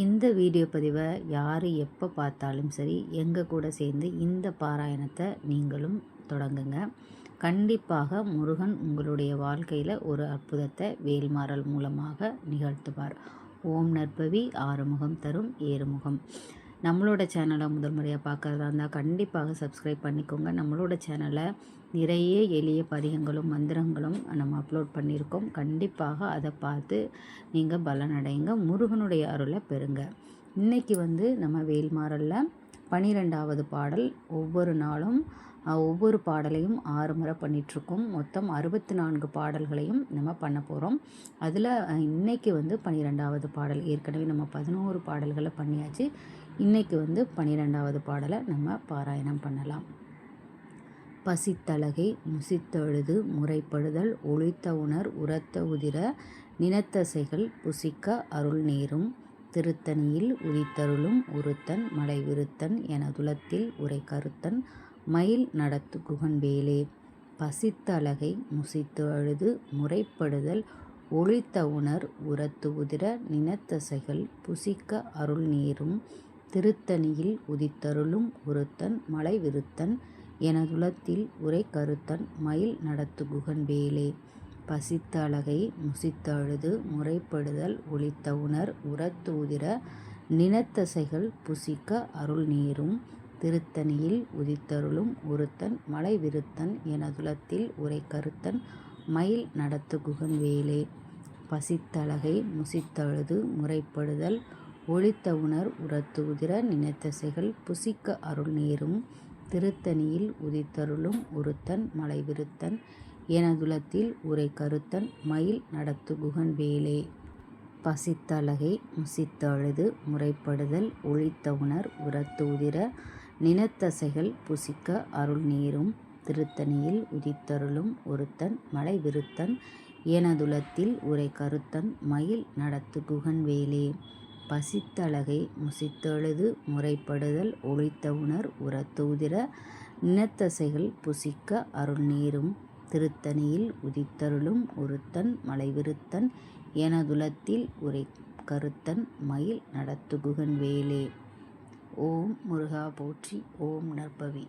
இந்த வீடியோ பதிவை யார் எப்போ பார்த்தாலும் சரி எங்கள் கூட சேர்ந்து இந்த பாராயணத்தை நீங்களும் தொடங்குங்க. கண்டிப்பாக முருகன் உங்களுடைய வாழ்க்கையில் ஒரு அற்புதத்தை வேல்மாறல் மூலமாக நிகழ்த்துவார். ஓம் நற்பவி ஆறுமுகம் தரும் ஏறுமுகம். நம்மளோட சேனலை முதல் முறையாக பார்க்குறதா இருந்தால் கண்டிப்பாக சப்ஸ்கிரைப் பண்ணிக்கோங்க. நம்மளோட சேனலை நிறைய எளிய பதிகங்களும் மந்திரங்களும் நம்ம அப்லோட் பண்ணியிருக்கோம். கண்டிப்பாக அதை பார்த்து நீங்கள் பலனடைங்க. முருகனுடைய அருளை பெறுங்க. இன்றைக்கி வந்து நம்ம வேல்மாறலில் பனிரெண்டாவது பாடல். ஒவ்வொரு நாளும் ஒவ்வொரு பாடலையும் ஆறு முறை பண்ணிகிட்ருக்கோம் மொத்தம் அறுபத்தி நான்கு பாடல்களையும் நம்ம பண்ண போகிறோம் அதில் இன்றைக்கி வந்து பன்னிரெண்டாவது பாடல். ஏற்கனவே நம்ம பதினோரு பாடல்களை பண்ணியாச்சு. இன்றைக்கி வந்து பன்னிரெண்டாவது பாடலை நம்ம பாராயணம் பண்ணலாம். பசித்தழகை முசித்தழுது முறைப்படுதல் ஒழித்த உணர் உரத்த உதிர நினத்தசைகள் புசிக்க அருள் நேரும் திருத்தணியில் உதித்தருளும் உருத்தன் மலைவிருத்தன் எனதுலத்தில் உரை கருத்தன் மயில் நடத்து குகன்வேலே பசித்த அழகை முசித்து அழுது முறைப்படுதல் ஒழித்த உணர் உரத்து உதிர நினத்தசைகள் புசிக்க அருள் நீரும் திருத்தணியில் உதித்தருளும் உருத்தன் மலைவிருத்தன் எனதுலத்தில் உரை கருத்தன் மயில் நடத்து குகன் வேலே பசித்த அழகை முறைப்படுதல் ஒளித்த உணர் உரத்தூதிர நினத்தசைகள் புசிக்க அருள் நீரும் திருத்தணியில் உதித்தருளும் ஒருத்தன் மலை விருத்தன் எனதுலத்தில் உரை கருத்தன் மயில் நடத்து குகன் வேலே. பசித்தழகை முசித்தழுது முறைப்படுதல் ஒளித்த உணர் உரத்து உதிர நினைத்தசைகள் புசிக்க அருள் நீரும் திருத்தணியில் உதித்தருளும் ஒருத்தன் மலைவிருத்தன் எனதுலத்தில் உரை கருத்தன் மயில் நடத்து குகன் வேலே பசித்தலகை முசித்தழுது முறைப்படுதல் ஒழித்த உணர் உரத்து உதிர நினத்தசைகள் புசிக்க அருள் நீரும் திருத்தணியில் உதித்தருளும் ஒருத்தன் மலை விருத்தன் எனதுலத்தில் உரை கருத்தன் மயில் நடத்து குகன் வேலே பசித்தழகை முசித்தழுது முறைப்படுதல் ஒழித்த உணர் உரத்தூதிர நினத்தசைகள் புசிக்க அருள் நீரும் திருத்தணியில் உதித்தருளும் ஒருத்தன் மலைவிருத்தன் எனதுலத்தில் உரை கருத்தன் மயில் நடத்துகுகன் வேலே. ஓம் முருகா போற்றி ஓம் நற்பவி.